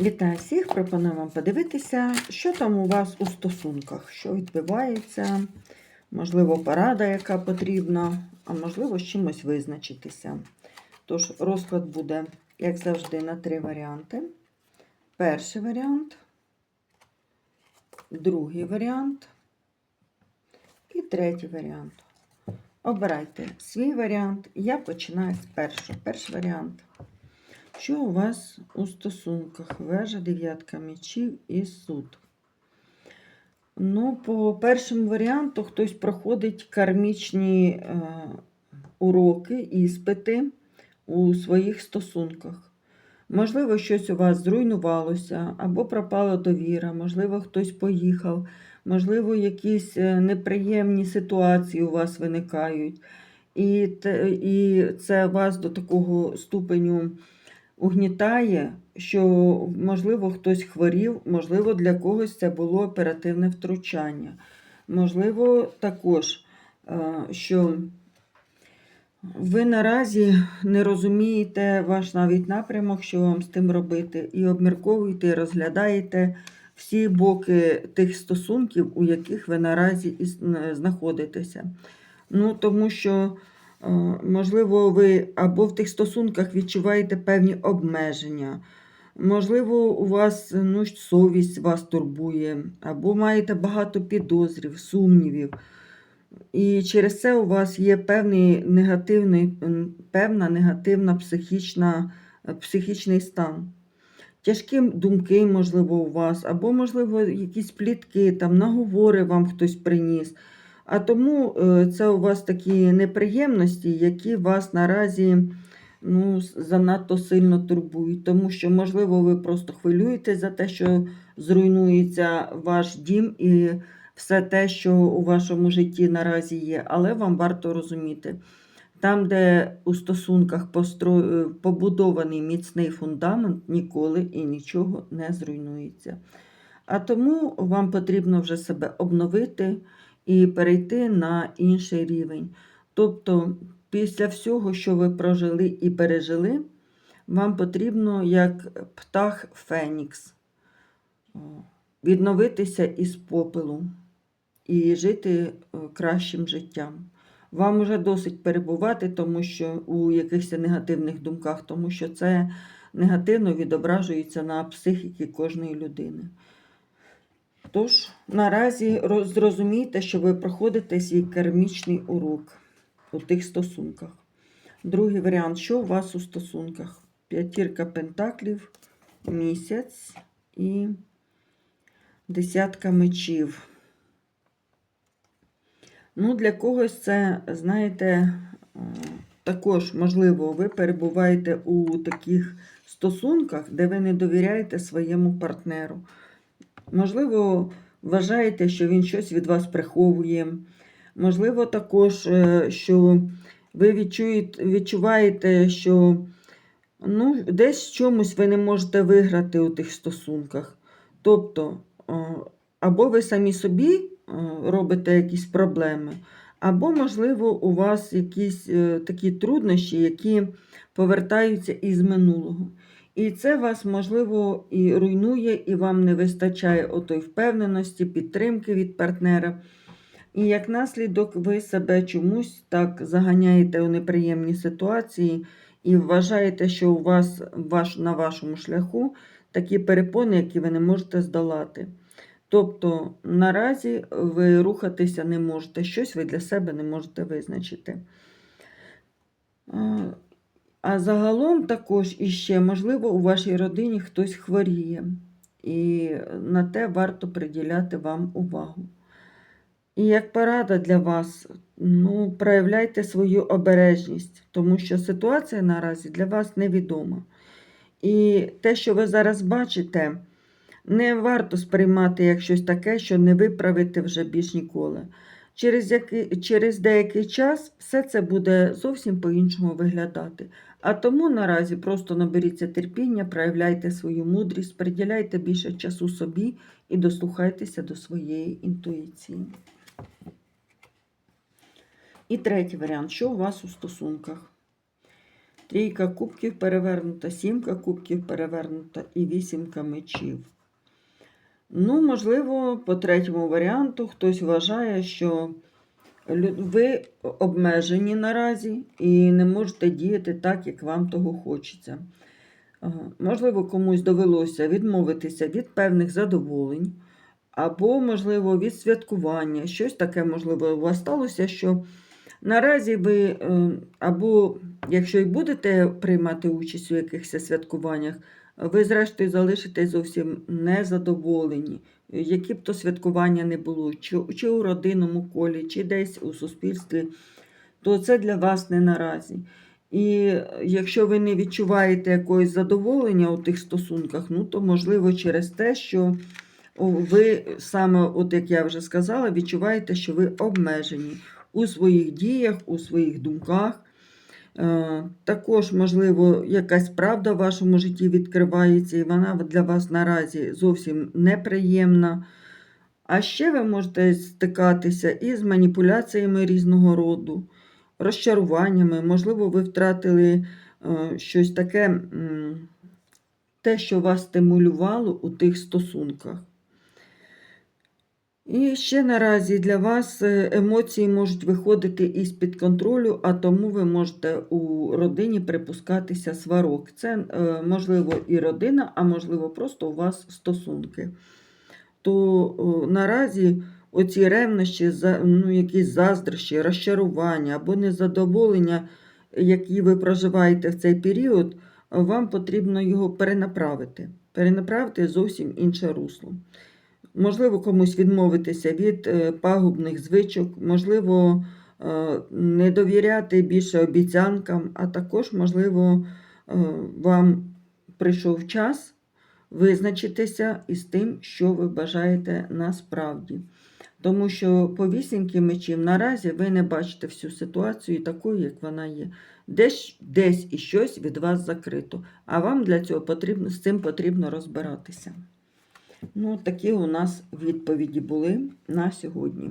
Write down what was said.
Вітаю всіх! Пропоную вам подивитися, що там у вас у стосунках, що відбувається, можливо, порада, яка потрібна, а можливо, з чимось визначитися. Тож, розклад буде, як завжди, на три варіанти. Перший варіант, другий варіант і третій варіант. Обирайте свій варіант. Я починаю з першого. Перший варіант. Що у вас у стосунках? Вежа, дев'ятка мечів і суд. Ну, по першому варіанту хтось проходить кармічні е, уроки, іспити у своїх стосунках. Можливо, щось у вас зруйнувалося, або пропала довіра, можливо, хтось поїхав, можливо, якісь е, неприємні ситуації у вас виникають. І, і це вас до такого ступеню угнітає, що, можливо, хтось хворів, можливо, для когось це було оперативне втручання. Можливо, також, е, що ви наразі не розумієте ваш навіть напрямок, що вам з тим робити, і обмірковуєте, і розглядаєте всі боки тих стосунків, у яких ви наразі знаходитеся. Ну, тому що Можливо, ви або в тих стосунках відчуваєте певні обмеження. Можливо, у вас ну, совість вас турбує, або маєте багато підозрів, сумнівів. І через це у вас є певний негативний, певна негативна психічна, психічний стан. Тяжкі думки, можливо, у вас, або, можливо, якісь плітки, там, наговори вам хтось приніс. А тому е, це у вас такі неприємності, які вас наразі ну, занадто сильно турбують. Тому що, можливо, ви просто хвилюєтесь за те, що зруйнується ваш дім і все те, що у вашому житті наразі є. Але вам варто розуміти, там, де у стосунках е, побудований міцний фундамент, ніколи і нічого не зруйнується. А тому вам потрібно вже себе обновити і перейти на інший рівень. Тобто, після всього, що ви прожили і пережили, вам потрібно, як птах Фенікс, відновитися із попелу і жити е, кращим життям. Вам вже досить перебувати, тому що у якихось негативних думках, тому що це негативно відображується на психіки кожної людини. Тож, наразі зрозумійте, що ви проходите свій кармічний урок у тих стосунках. Другий варіант, що у вас у стосунках? П'ятірка пентаклів, місяць і десятка мечів. Ну, для когось це, знаєте, е, також, можливо, ви перебуваєте у таких стосунках, де ви не довіряєте своєму партнеру. Можливо, вважаєте, що він щось від вас приховує. Можливо, також, е, що ви відчуєте, відчуваєте, що ну, десь в чомусь ви не можете виграти у тих стосунках. Тобто, е, або ви самі собі е, робите якісь проблеми, або, можливо, у вас якісь такі труднощі, які повертаються із минулого. І це вас, можливо, і руйнує, і вам не вистачає отої впевненості, підтримки від партнера. І як наслідок, ви себе чомусь так заганяєте у неприємні ситуації і вважаєте, що у вас ваш, на вашому шляху такі перепони, які ви не можете здолати. Тобто наразі ви рухатися не можете, щось ви для себе не можете визначити. А, загалом також іще, можливо, у вашій родині хтось хворіє, і на те варто приділяти вам увагу. І як порада для вас, ну, проявляйте свою обережність, тому що ситуація наразі для вас невідома. І те, що ви зараз бачите, не варто сприймати як щось таке, що не виправите вже більш ніколи. Через, який, через деякий час все це буде зовсім по-іншому виглядати. А тому наразі просто наберіться терпіння, проявляйте свою мудрість, приділяйте більше часу собі і дослухайтеся до своєї інтуїції. І третій варіант, що у вас у стосунках? Трійка кубків перевернута, сімка кубків перевернута і вісімка мечів. Ну, можливо, по третьому варіанту хтось вважає, що ви обмежені наразі і не можете діяти так, як вам того хочеться. Можливо, комусь довелося відмовитися від певних задоволень, або, можливо, від святкування. Щось таке, можливо, у вас сталося, що наразі ви, е, або якщо і будете приймати участь у якихось святкуваннях, ви, зрештою, залишитесь зовсім незадоволені, які б то святкування не було, чи, чи у родинному колі, чи десь у суспільстві, то це для вас не наразі. І якщо ви не відчуваєте якогось задоволення у тих стосунках, ну то можливо через те, що ви саме, от як я вже сказала, відчуваєте, що ви обмежені у своїх діях, у своїх думках. Е, Також, можливо, якась правда в вашому житті відкривається, і вона для вас наразі зовсім неприємна. А ще ви можете стикатися із маніпуляціями різного роду, розчаруваннями. Можливо, ви втратили е, щось таке, те, що вас стимулювало у тих стосунках. І ще наразі для вас е, емоції можуть виходити із-під контролю, а тому ви можете у родині припускатися сварок. Це, е, можливо, і родина, а можливо, просто у вас стосунки. То наразі оці ревнощі, ну, якісь заздрощі, розчарування або незадоволення, які ви проживаєте в цей період, вам потрібно його перенаправити. Перенаправити зовсім інше русло. Можливо, комусь відмовитися від е, пагубних звичок, можливо, е, не довіряти більше обіцянкам, а також, можливо, е, вам прийшов час визначитися із тим, що ви бажаєте насправді. Тому що по вісімки мечів наразі ви не бачите всю ситуацію такою, як вона є. Десь, десь і щось від вас закрито, а вам для цього потрібно, з цим потрібно розбиратися. Ну, такі у нас відповіді були на сьогодні.